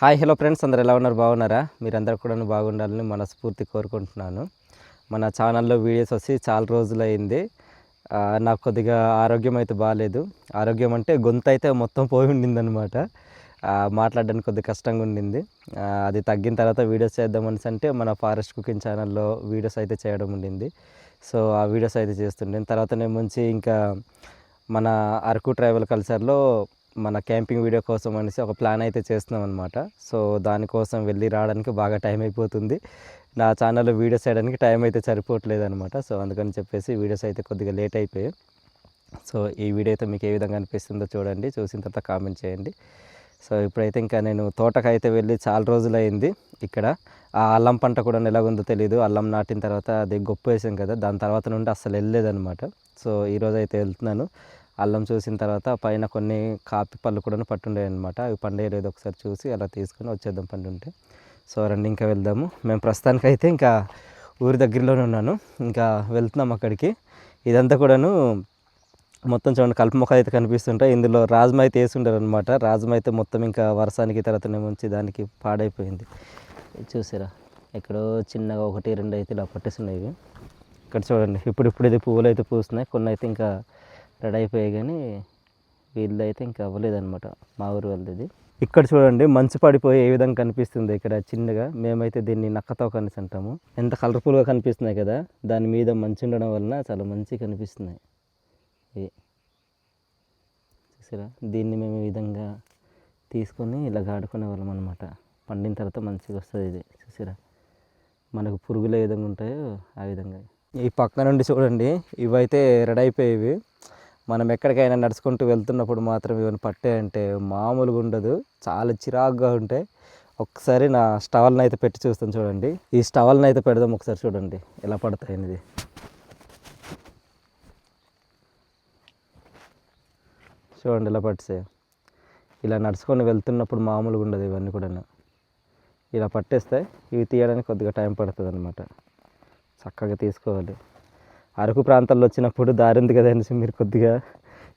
Hi hello friends అందరు ఎలా ఉన్నారు? బాగున్నారా? మీరందరూ కూడా బాగుండాలని మనస్ఫూర్తి కోరుకుంటున్నాను. మన ఛానల్లో వీడియోస్ వచ్చి చాలా రోజులు అయింది నాకు కొద్దిగా ఆరోగ్యం అయితే బాగాలేదు ఆరోగ్యం అంటే గొంతు అయితే మొత్తం పోయి ఉండింది అనమాట మాట్లాడడానికి కొద్దిగా కష్టంగా ఉండింది. అది తగ్గిన తర్వాత వీడియోస్ చేద్దామని అంటే మన ఫారెస్ట్ కుకింగ్ ఛానల్లో వీడియోస్ అయితే చేయడం ఉండింది. సో ఆ వీడియోస్ అయితే చేస్తుండే. తర్వాత నేను ముంచి ఇంకా మన అరకు ట్రైబల్ కల్చర్లో మన క్యాంపింగ్ వీడియో కోసం అనేసి ఒక ప్లాన్ అయితే చేస్తున్నాం అనమాట సో దానికోసం వెళ్ళి రావడానికి బాగా టైం అయిపోతుంది. నా ఛానల్లో వీడియోస్ వేయడానికి టైం అయితే సరిపోవట్లేదు అనమాట సో అందుకని చెప్పేసి వీడియోస్ అయితే కొద్దిగా లేట్ అయిపోయాయి. సో ఈ వీడియో అయితే మీకు ఏ విధంగా అనిపిస్తుందో చూడండి. చూసిన తర్వాత కామెంట్ చేయండి. సో ఇప్పుడైతే ఇంకా నేను తోటకు అయితే వెళ్ళి చాలా రోజులైంది ఇక్కడ ఆ అల్లం పంట కూడా ఎలాగుందో తెలియదు అల్లం నాటిన తర్వాత అది గొప్ప వేసాం కదా. దాని తర్వాత నుండి అస్సలు వెళ్ళలేదన్నమాట. సో ఈరోజు అయితే వెళ్తున్నాను. అల్లం చూసిన తర్వాత పైన కొన్ని కాపి పళ్ళు కూడా పట్టుండే అనమాట అవి పండేయలేదు ఒకసారి చూసి అలా తీసుకొని వచ్చేద్దాం పండుంటే. సో రండి ఇంకా వెళ్దాము. మేము ప్రస్తుతానికి అయితే ఇంకా ఊరి దగ్గరలోనే ఉన్నాను. ఇంకా వెళ్తున్నాం అక్కడికి. ఇదంతా కూడాను మొత్తం చూడండి కలుపు మొక్క అయితే కనిపిస్తుంటాయి. ఇందులో రాజమ అయితే వేసుంటారు అనమాట రాజమ అయితే మొత్తం ఇంకా వర్షానికి తర్వాతనే ముంచి దానికి పాడైపోయింది. చూసారా? ఎక్కడో చిన్నగా ఒకటి రెండు అయితే ఇలా పట్టేస్తున్నాయి ఇక్కడ చూడండి ఇప్పుడు ఇప్పుడు ఇది పువ్వులు అయితే పూస్తున్నాయి. కొన్ని అయితే ఇంకా రెడీ అయిపోయాయి కానీ వీళ్ళు అయితే ఇంకా అవ్వలేదన్నమాట. మా ఊరు వాళ్ళది. ఇక్కడ చూడండి మంచు పడిపోయి ఏ విధంగా కనిపిస్తుంది ఇక్కడ చిన్నగా. మేమైతే దీన్ని నక్కతో కనిసి అంటాము ఎంత కలర్ఫుల్గా కనిపిస్తున్నాయి కదా దాని మీద మంచు ఉండడం వలన చాలా మంచిగా కనిపిస్తున్నాయి. ఇది చూసారా? దీన్ని మేము ఈ విధంగా తీసుకొని ఇలా గాడుకునే వాళ్ళం అనమాట పండిన తర్వాత మంచిగా వస్తుంది ఇది. చూసారా? మనకు పురుగులు ఏ విధంగా ఉంటాయో ఆ విధంగా. ఈ పక్క నుండి చూడండి ఇవైతే రెడీ అయిపోయేవి. మనం ఎక్కడికైనా నడుచుకుంటూ వెళ్తున్నప్పుడు మాత్రం ఇవన్నీ పట్టాయంటే మామూలుగా ఉండదు. చాలా చిరాకుగా ఉంటాయి ఒకసారి నా స్టవల్ని అయితే పెట్టి చూస్తాను చూడండి. ఈ స్టవల్ని అయితే పెడదాం ఒకసారి చూడండి. ఎలా పడతాయి అనేది. చూడండి ఇలా పట్టిసే ఇలా నడుచుకొని వెళ్తున్నప్పుడు మామూలుగా ఉండదు ఇవన్నీ కూడా ఇలా పట్టేస్తే ఇవి తీయడానికి కొద్దిగా టైం పడుతుంది అనమాట చక్కగా తీసుకోవాలి. అరకు ప్రాంతాల్లో వచ్చినప్పుడు దారి ఉంది కదా అనేసి మీరు కొద్దిగా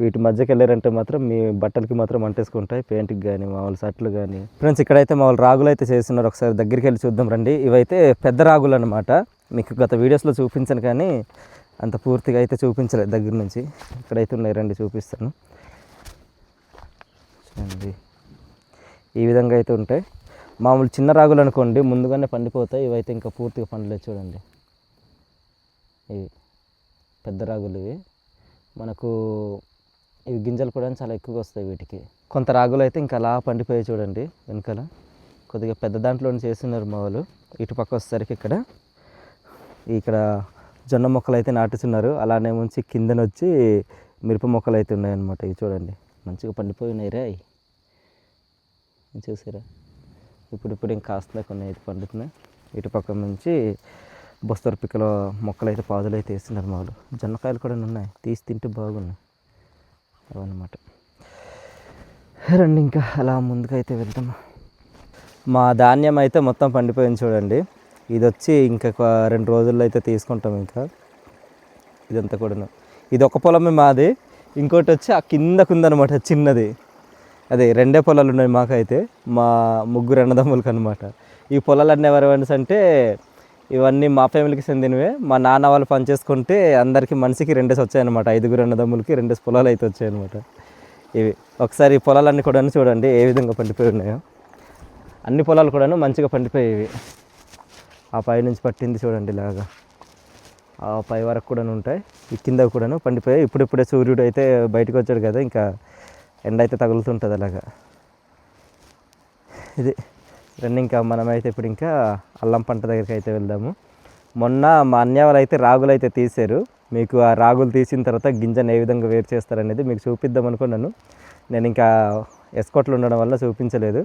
వీటి మధ్యకి వెళ్ళారంటే మాత్రం మీ బట్టలకి మాత్రం అంటేసుకుంటాయి పెయింట్కి కానీ మామూలు షర్ట్లు కానీ ఫ్రెండ్స్ ఇక్కడైతే మామూలు రాగులు అయితే చేస్తున్నారు. ఒకసారి దగ్గరికి వెళ్ళి చూద్దాం రండి. ఇవైతే పెద్ద రాగులు అనమాట మీకు గత వీడియోస్లో చూపించాను కానీ అంత పూర్తిగా అయితే చూపించలేదు దగ్గర నుంచి. ఇక్కడైతే ఉన్నాయి రండి చూపిస్తాను. చూడండి. ఈ విధంగా అయితే ఉంటాయి. మామూలు చిన్న రాగులు అనుకోండి ముందుగానే పండిపోతాయి. ఇవైతే ఇంకా పూర్తిగా పండలేదు చూడండి. ఇవి. పెద్ద రాగులు ఇవి. మనకు ఇవి గింజలు కూడా చాలా ఎక్కువగా వస్తాయి వీటికి. కొంత రాగులు అయితే ఇంకా అలా పండిపోయాయి చూడండి వెనకాల. కొద్దిగా పెద్ద దాంట్లో చేస్తున్నారు మా వాళ్ళు. ఇటుపక్క వచ్చేసరికి ఇక్కడ. ఇక్కడ జొన్న మొక్కలు అయితే నాటుతున్నారు. అలానే ఉంచి కిందన వచ్చి మిరప మొక్కలు అయితే ఉన్నాయన్నమాట. ఇవి చూడండి. మంచిగా పండిపోయి ఉన్నాయి రే. చూసారా? ఇప్పుడు ఇప్పుడు ఇంకా కాస్తలే కొన్ని అయితే పండుతున్నాయి ఇటుపక్క నుంచి బస్తరు పిక్కల మొక్కలు అయితే పాదులు అయితే వేస్తున్నారు మా వాళ్ళు జొన్నకాయలు కూడా ఉన్నాయి. తీసి తింటే బాగున్నాయి. అవన్నమాట. రండి ఇంకా అలా ముందుకైతే వెళ్తాం మా ధాన్యం అయితే మొత్తం పండిపోయింది చూడండి. ఇది వచ్చి ఇంకా రెండు రోజుల్లో అయితే తీసుకుంటాం ఇంకా. ఇదంతా కూడాను. ఇది ఒక పొలమే మాది. ఇంకోటి వచ్చి ఆ కిందకు ఉందన్నమాట చిన్నది. అదే రెండే పొలాలు ఉన్నాయి మాకైతే. మా ముగ్గురు అన్నదమ్ములకి అనమాట ఈ పొలాలన్నీ ఎవరు అంటే ఇవన్నీ మా ఫ్యామిలీకి చెందినవే. మా నాన్న వాళ్ళు పనిచేసుకుంటే అందరికీ మనిషికి రెండేసి వచ్చాయన్నమాట. ఐదుగురు అన్నదమ్ములకి రెండేసి పొలాలు అయితే వచ్చాయన్నమాట. ఇవి ఒకసారి ఈ పొలాలన్నీ కూడా చూడండి ఏ విధంగా పండిపోయి ఉన్నాయో. అన్ని పొలాలు కూడాను మంచిగా పండిపోయేవి ఆ పై నుంచి పట్టింది చూడండి ఇలాగా. ఆ పై వరకు కూడా ఉంటాయి. ఈ కింద కూడాను పండిపోయాయి. ఇప్పుడిప్పుడే సూర్యుడు అయితే బయటకు వచ్చాడు కదా ఇంకా ఎండ అయితే తగులుతుంటుంది అలాగా. ఇది రండి ఇంకా మనమైతే ఇప్పుడు ఇంకా అల్లం పంట దగ్గరికి అయితే వెళ్దాము. మొన్న మా అన్నయ్య వాళ్ళు అయితే రాగులు అయితే తీశారు. మీకు ఆ రాగులు తీసిన తర్వాత గింజను ఏ విధంగా వేరు చేస్తారనేది మీకు చూపిద్దాం అనుకున్నాను. నేను ఇంకా ఎస్కోట్లు ఉండడం వల్ల చూపించలేదు.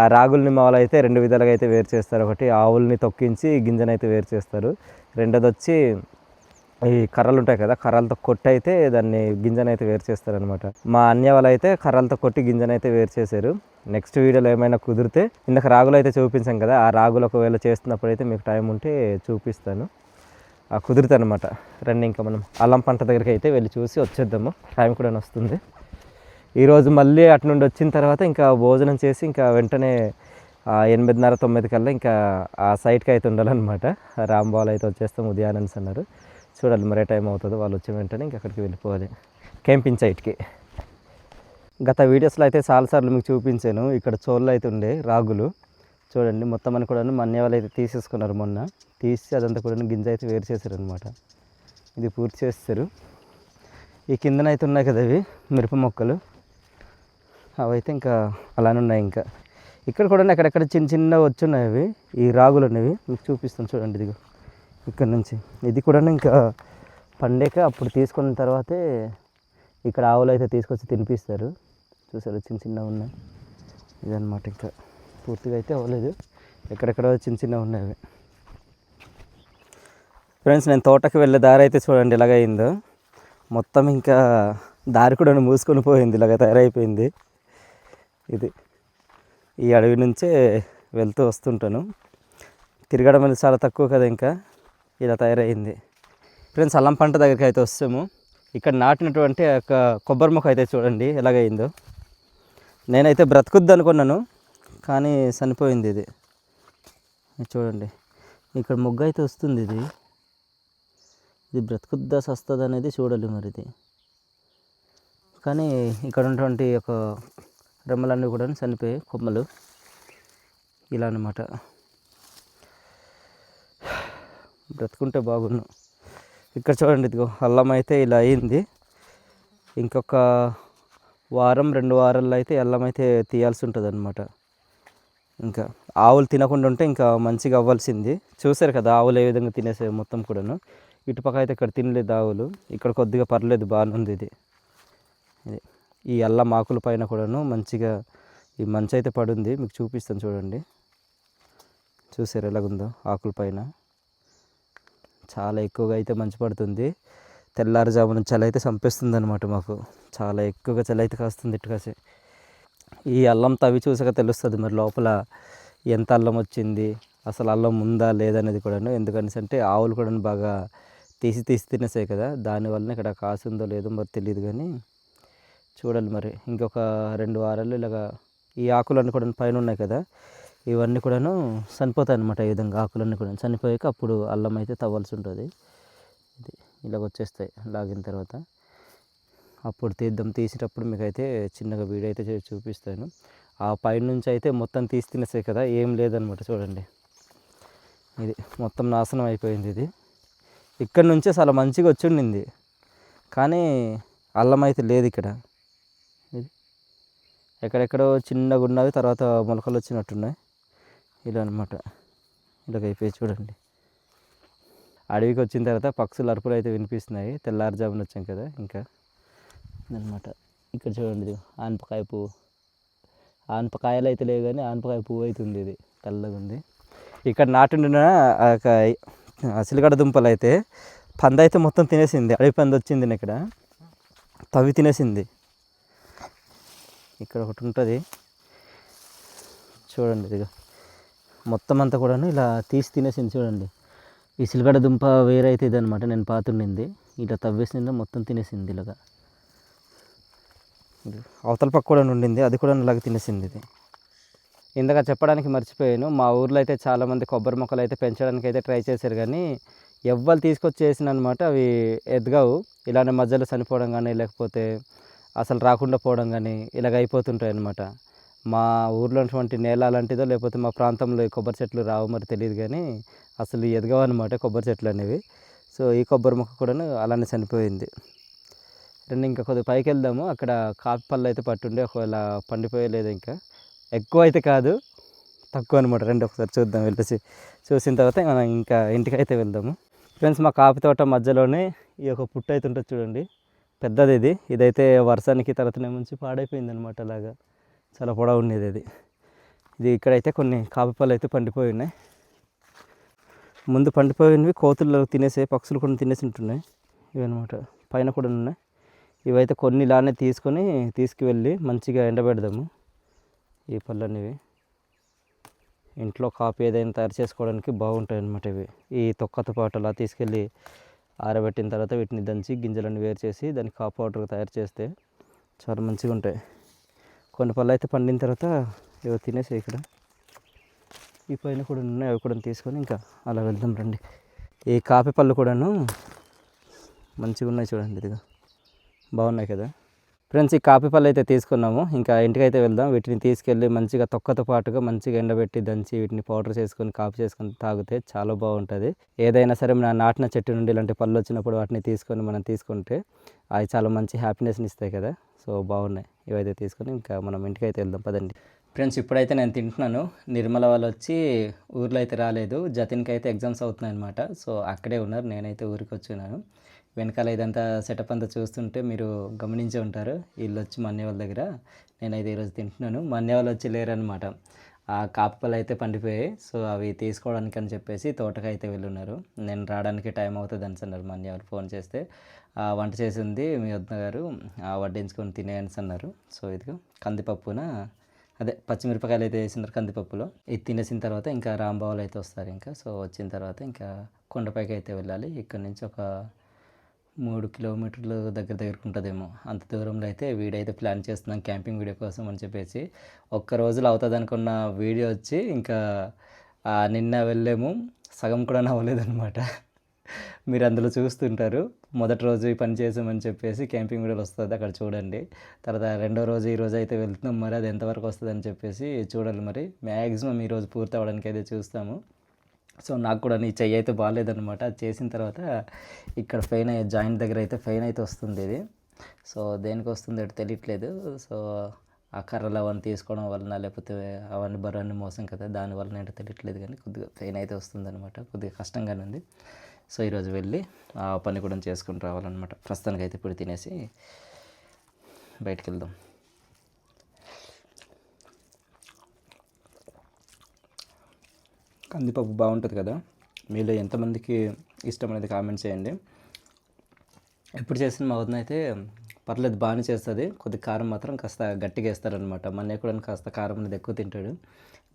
ఆ రాగుల్ని మా వాళ్ళు అయితే రెండు విధాలుగా అయితే వేరు చేస్తారు. ఒకటి ఆవుల్ని తొక్కించి గింజను అయితే వేరు చేస్తారు. రెండోది వచ్చి ఈ కర్రలు ఉంటాయి కదా కర్రలతో కొట్టి అయితే దాన్ని గింజనైతే వేరు చేస్తారనమాట మా అన్య వాళ్ళు అయితే కర్రలతో కొట్టి గింజనైతే అయితే వేరు చేశారు. నెక్స్ట్ వీడియోలో ఏమైనా కుదిరితే ఇందాక రాగులు అయితే చూపించాం కదా ఆ రాగులు ఒకవేళ చేస్తున్నప్పుడు అయితే మీకు టైం ఉంటే చూపిస్తాను. ఆ కుదురుతుంది అనమాట రండి ఇంకా మనం అల్లం పంట దగ్గరికి అయితే వెళ్ళి చూసి వచ్చేద్దాము. టైం కూడా వస్తుంది. ఈరోజు మళ్ళీ అటు నుండి వచ్చిన తర్వాత ఇంకా భోజనం చేసి ఇంకా వెంటనే ఎనిమిదిన్నర తొమ్మిది కల్లా ఇంకా ఆ సైట్కి అయితే ఉండాలన్నమాట. రాంబాల్ అయితే వచ్చేస్తాం ఉదయానన్స్ అన్నారు. చూడాలి మరే టైం అవుతుందో. వాళ్ళు వచ్చిన వెంటనే ఇంకా అక్కడికి వెళ్ళిపోవాలి. క్యాంపింగ్ సైట్కి. గత వీడియోస్లో అయితే చాలాసార్లు మీకు చూపించాను. ఇక్కడ చోళ్ళు అయితే ఉండే రాగులు. చూడండి మొత్తం అని కూడా మన్య వాళ్ళు అయితే తీసేసుకున్నారు మొన్న. తీసి అదంతా కూడా గింజ అయితే వేరు చేశారు అనమాట ఇది పూర్తి చేస్తారు. ఈ కిందన అయితే ఉన్నాయి కదా అవి మిరప మొక్కలు. అవైతే ఇంకా అలానే ఉన్నాయి ఇంకా. ఇక్కడ కూడా అక్కడక్కడ చిన్న చిన్న వచ్చున్నాయి అవి. ఈ రాగులు అనేవి మీకు చూపిస్తాను చూడండి ఇదిగో. ఇక్కడ నుంచి. ఇది కూడా ఇంకా పండాక అప్పుడు తీసుకున్న తర్వాతే ఇక్కడ ఆవులు అయితే తీసుకొచ్చి తినిపిస్తారు. చూసారు చిన్న చిన్న ఉన్నాయి. ఇదన్నమాట ఇంకా. పూర్తిగా అయితే అవ్వలేదు. ఎక్కడెక్కడ చిన్న చిన్న ఉన్నాయి ఫ్రెండ్స్ నేను తోటకి వెళ్ళే దారి అయితే చూడండి ఎలాగ అయిందో. మొత్తం ఇంకా దారి కూడా మూసుకొని పోయింది ఇలాగ తయారైపోయింది. ఇది ఈ అడవి నుంచే వెళ్తూ వస్తుంటాను. తిరగడం అనేది చాలా తక్కువ కదా ఇంకా. ఇలా తయారైంది. ఫ్రెండ్స్ అల్లం పంట దగ్గరికి అయితే వస్తాము. ఇక్కడ నాటినటువంటి ఒక కొబ్బరి మొక్క అయితే చూడండి ఎలాగైందో. నేనైతే బ్రతుకుద్ది అనుకున్నాను కానీ చనిపోయింది ఇది. చూడండి ఇక్కడ మొగ్గ అయితే వస్తుంది ఇది. ఇది బ్రతుకుద్దా సస్తుంది అనేది చూడాలి మరి ఇది. కానీ ఇక్కడ ఉన్నటువంటి ఒక రెమ్మలన్నీ కూడా చనిపోయాయి కొమ్మలు. ఇలా అన్నమాట. బ్రతుకుంటే బాగున్ను. ఇక్కడ చూడండి ఇదిగో అల్లం అయితే ఇలా అయింది. ఇంకొక వారం రెండు వారాల్లో అయితే అల్లం అయితే తీయాల్సి ఉంటుంది అనమాట ఇంకా ఆవులు తినకుండా ఉంటే ఇంకా మంచిగా అవ్వాల్సింది. చూసారు కదా ఆవులు ఏ విధంగా తినేసే మొత్తం కూడాను. ఇటుపక్క అయితే ఇక్కడ తినలేదు ఆవులు. ఇక్కడ కొద్దిగా పర్లేదు బాగానే ఉంది ఇది. ఇది ఈ అల్లం ఆకుల పైన కూడాను మంచిగా ఈ మంచి అయితే పడుంది. మీకు చూపిస్తాను చూడండి. చూసారు ఎలాగుందో ఆకుల పైన. చాలా ఎక్కువగా అయితే మంచి పడుతుంది. తెల్లారుజామున చలి అయితే చంపేస్తుంది అనమాట మాకు. చాలా ఎక్కువగా చలి అయితే కాస్తుంది ఇటు కాసి ఈ అల్లం తవి చూసాక తెలుస్తుంది మరి లోపల ఎంత అల్లం వచ్చింది అసలు అల్లం ఉందా లేదనేది కూడాను. ఎందుకనేసి అంటే ఆవులు కూడా బాగా తీసి తీసి తినేసాయి కదా దానివల్ల ఇక్కడ కాసిందో లేదో మరి తెలియదు కానీ చూడాలి మరి. ఇంకొక రెండు వారాలు ఇలాగా ఈ ఆకులన్నీ కూడా పైన ఉన్నాయి కదా ఇవన్నీ కూడాను చనిపోతాయి అనమాట ఈ విధంగా ఆకులన్నీ కూడా చనిపోయాక అప్పుడు అల్లం అయితే తవ్వాల్సి ఉంటుంది. ఇది ఇలాగ వచ్చేస్తాయి లాగిన తర్వాత. అప్పుడు తీద్దాం. తీసేటప్పుడు మీకు అయితే చిన్నగా వీడియో అయితే చూపిస్తాను. ఆ పైన నుంచి అయితే మొత్తం తీసి తినేసాయి కదా ఏం లేదనమాట చూడండి. ఇది మొత్తం నాశనం అయిపోయింది ఇది. ఇక్కడ నుంచే చాలా మంచిగా వచ్చిండింది. కానీ అల్లం అయితే లేదు ఇక్కడ. ఇది ఎక్కడెక్కడో చిన్నగా ఉన్నవి తర్వాత మొలకలు వచ్చినట్టున్నాయి. ఇలా అనమాట ఇలాగ అయిపోయి చూడండి. అడవికి వచ్చిన తర్వాత పక్షులు అరుపులు అయితే వినిపిస్తున్నాయి. తెల్లారుజామున వచ్చాం కదా ఇంకా. అనమాట ఇక్కడ చూడండి ఆనపకాయ పువ్వు. ఆనపకాయలు అయితే లేవు కానీ ఆనపకాయ పువ్వు అయితే ఉంది ఇది. తెల్లగా ఉంది. ఇక్కడ నాటిన అసలుగడ దుంపలు అయితే పంద అయితే మొత్తం తినేసింది. అడవి పంద వచ్చింది ఇక్కడ. తవి తినేసింది. ఇక్కడ ఒకటి ఉంటుంది. చూడండి ఇదిగో. మొత్తం అంతా కూడాను ఇలా తీసి తినేసింది చూడండి. ఈ సిలగడ దుంప వేరైతే ఇదనమాట నేను పాతుండింది. ఇలా తవ్వేసింది మొత్తం తినేసింది ఇలాగా. అవతల పక్క కూడా ఉండింది అది కూడా ఇలాగ తినేసింది ఇది. ఇందాక చెప్పడానికి మర్చిపోయాను మా ఊర్లో అయితే చాలామంది కొబ్బరి మొక్కలు అయితే పెంచడానికి అయితే ట్రై చేశారు కానీ ఎవ్వరు తీసుకొచ్చేసిన అనమాట అవి ఎదగవు. ఇలానే మధ్యలో చనిపోవడం కానీ లేకపోతే అసలు రాకుండా పోవడం కానీ ఇలాగ అయిపోతుంటాయి అనమాట మా ఊర్లో ఉన్నటువంటి నేల అలాంటిదో లేకపోతే మా ప్రాంతంలో ఈ కొబ్బరి చెట్లు రావు మరి తెలియదు కానీ అసలు ఎదగవన్నమాట కొబ్బరి చెట్లు అనేవి. సో ఈ కొబ్బరి మొక్క కూడా అలానే చనిపోయింది. రెండు ఇంకా కొద్దిగా పైకి వెళ్దాము. అక్కడ కాపీ పళ్ళు అయితే పట్టుండే ఒకవేళ పండిపోయలేదు ఇంకా. ఎక్కువ అయితే కాదు తక్కువ అనమాట రెండు ఒకసారి చూద్దాం వెళ్ళేసి. చూసిన తర్వాత మనం ఇంకా ఇంటికి అయితే వెళ్దాము. ఫ్రెండ్స్ మా కాఫీ తోట మధ్యలోనే ఈ యొక్క పుట్టు అయితే ఉంటుంది చూడండి. పెద్దది ఇది. ఇదైతే వర్షానికి తర్వాతనే ముంచి పాడైపోయింది అనమాట అలాగా. చాలా పొడవు ఉండేది అది. ఇది ఇక్కడైతే కొన్ని కాపు పళ్ళు అయితే పండిపోయి ఉన్నాయి. ముందు పండిపోయినవి కోతులు తినేసే పక్షులు కూడా తినేసి ఉంటున్నాయి. ఇవన్నమాట. పైన కూడా ఉన్నాయి. ఇవైతే కొన్ని ఇలానే తీసుకొని తీసుకువెళ్ళి మంచిగా ఎండబెడదాము ఈ పళ్ళు అనేవి ఇంట్లో కాఫీ ఏదైనా తయారు చేసుకోవడానికి బాగుంటాయి అన్నమాట ఇవి. ఈ తొక్కతో పాటు అలా తీసుకెళ్ళి ఆరబెట్టిన తర్వాత వీటిని దంచి గింజలన్నీ వేరు చేసి దాన్ని కాపు పౌడర్ తయారు చేస్తే చాలా మంచిగా ఉంటాయి కొన్ని పళ్ళు అయితే పండిన తర్వాత ఏవో తినేసాయి ఇక్కడ ఈ పైన కూడా ఉన్నాయి అవి కూడా తీసుకొని ఇంకా అలా వెళ్దాం రండి. ఈ కాఫీ పళ్ళు కూడాను మంచిగా ఉన్నాయి చూడండి ఇదిగా. బాగున్నాయి కదా? ఫ్రెండ్స్ ఈ కాఫీ పళ్ళు అయితే తీసుకున్నాము. ఇంకా ఇంటికైతే వెళ్దాం. వీటిని తీసుకెళ్ళి మంచిగా తొక్కతో పాటుగా మంచిగా ఎండబెట్టి దంచి వీటిని పౌడర్ చేసుకొని కాఫీ చేసుకొని తాగితే చాలా బాగుంటుంది. ఏదైనా సరే మన నాటిన చెట్టు నుండి ఇలాంటి పళ్ళు వచ్చినప్పుడు వాటిని తీసుకొని మనం తీసుకుంటే అవి చాలా మంచి హ్యాపీనెస్ని ఇస్తాయి కదా. సో బాగున్నాయి. ఇవైతే తీసుకొని ఇంకా మనం ఇంటికైతే వెళ్దాం. పదండి. ఫ్రెండ్స్ ఇప్పుడైతే నేను తింటున్నాను. నిర్మల వాళ్ళు వచ్చి ఊర్లో అయితే రాలేదు. జతిన్కి అయితే ఎగ్జామ్స్ అవుతున్నాయి అనమాట సో అక్కడే ఉన్నారు. నేనైతే ఊరికి వచ్చినాను వెనకాల ఇదంతా సెటప్ అంతా చూస్తుంటే మీరు గమనించే ఉంటారు. వీళ్ళు వచ్చి మా వాళ్ళ దగ్గర నేనైతే ఈరోజు తింటున్నాను. మా వాళ్ళు వచ్చి లేరనమాట ఆ కాపలు అయితే పండిపోయాయి. సో అవి తీసుకోవడానికి అని చెప్పేసి తోటకి అయితే వెళ్ళున్నారు. నేను రావడానికి టైం అవుతుంది అని అన్నారు మా వాళ్ళు ఫోన్ చేస్తే. వంట చేసింది మీ వద్ద గారు ఆ, వడ్డించుకొని తినేయని అన్నారు. సో ఇదిగో కందిపప్పున? అదే పచ్చిమిరపకాయలు అయితే వేసినారు కందిపప్పులో. ఇది తినేసిన తర్వాత ఇంకా రాంబావులు అయితే వస్తారు ఇంకా. సో వచ్చిన తర్వాత ఇంకా కొండపైకి అయితే వెళ్ళాలి. ఇక్కడ నుంచి ఒక మూడు కిలోమీటర్లు దగ్గర దగ్గరకు ఉంటుందేమో అంత దూరంలో అయితే వీడైతే ప్లాన్ చేస్తున్నాం క్యాంపింగ్ వీడియో కోసం అని చెప్పేసి. ఒక్క రోజులో అవుతుంది అనుకున్న వీడియో వచ్చి ఇంకా నిన్న వెళ్ళాము. సగం కూడా అవ్వలేదన్నమాట మీరు అందులో చూస్తుంటారు. మొదటి రోజు పని చేసామని చెప్పేసి క్యాంపింగ్ వీడియోలు వస్తుంది అక్కడ చూడండి. తర్వాత రెండో రోజు ఈ రోజు అయితే వెళ్తున్నాం. మరి అది ఎంతవరకు వస్తుంది అని చెప్పేసి చూడాలి మరి. మ్యాక్సిమం ఈ రోజు పూర్తి అవ్వడానికి అయితే చూస్తాము. సో నాకు కూడా నీ చెయ్యి అయితే బాగాలేదనమాట అది చేసిన తర్వాత ఇక్కడ ఫెయిన్ అయ్యే జాయింట్ దగ్గర అయితే ఫెయిన్ అయితే వస్తుంది ఇది. సో దేనికి వస్తుంది అటు తెలియట్లేదు. సో ఆ కర్రలు అవన్నీ తీసుకోవడం వలన లేకపోతే అవన్నీ బరాన్ని మోసం కదా దాని వలన ఏంటో తెలియట్లేదు కానీ కొద్దిగా పెయిన్ అయితే వస్తుంది అనమాట కొద్దిగా కష్టంగానే ఉంది. సో ఈరోజు వెళ్ళి ఆ పని కూడా చేసుకుని రావాలన్నమాట. ప్రస్తుతానికి అయితే ఇప్పుడు తినేసి బయటికి వెళ్దాం. కందిపప్పు బాగుంటుంది కదా. మీలో ఎంతమందికి ఇష్టం అనేది కామెంట్ చేయండి. ఎప్పుడు చేసిన మా వదిన అయితే పర్లేదు బాగానే చేస్తుంది. కొద్ది కారం మాత్రం కాస్త గట్టిగా వేస్తారనమాట. మా కూడా కాస్త కారం అనేది ఎక్కువ తింటాడు.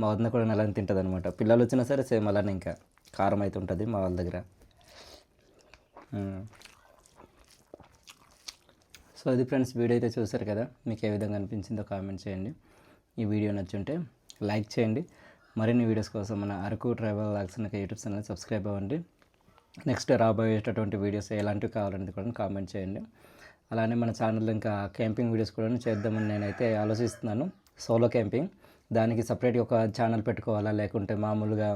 మా వదిన కూడా అలానే తింటుంది అనమాట పిల్లలు వచ్చినా సరే సేమ్ అలానే ఇంకా కారం అయితే ఉంటుంది మా వాళ్ళ దగ్గర. సో అది ఫ్రెండ్స్ వీడియో అయితే చూసారు కదా. మీకు ఏ విధంగా అనిపించిందో కామెంట్ చేయండి. ఈ వీడియో నచ్చుంటే లైక్ చేయండి. మరిన్ని వీడియోస్ కోసం మన అరకు ట్రావెల్ లాగ్స్ అనే యూట్యూబ్ ఛానల్ సబ్స్క్రైబ్ అవ్వండి. నెక్స్ట్ రాబోయేటటువంటి వీడియోస్ ఎలాంటివి కావాలనేది కూడా కామెంట్ చేయండి. అలానే మన ఛానల్లో ఇంకా క్యాంపింగ్ వీడియోస్ కూడా చేద్దామని నేనైతే ఆలోచిస్తున్నాను. Solo camping. దానికి సపరేట్గా ఒక ఛానల్ పెట్టుకోవాలా లేకుంటే మామూలుగా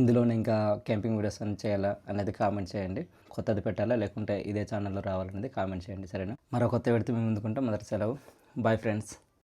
ఇందులోనే ఇంకా క్యాంపింగ్ వీడియోస్ అని చేయాలా అనేది కామెంట్ చేయండి. కొత్తది పెట్టాలా లేకుంటే ఇదే ఛానల్లో రావాలనేది కామెంట్ చేయండి. సరేనా? మరో కొత్త పెడితే మేము ముందుకుంటాం మొదటి సెలవు. Bye friends.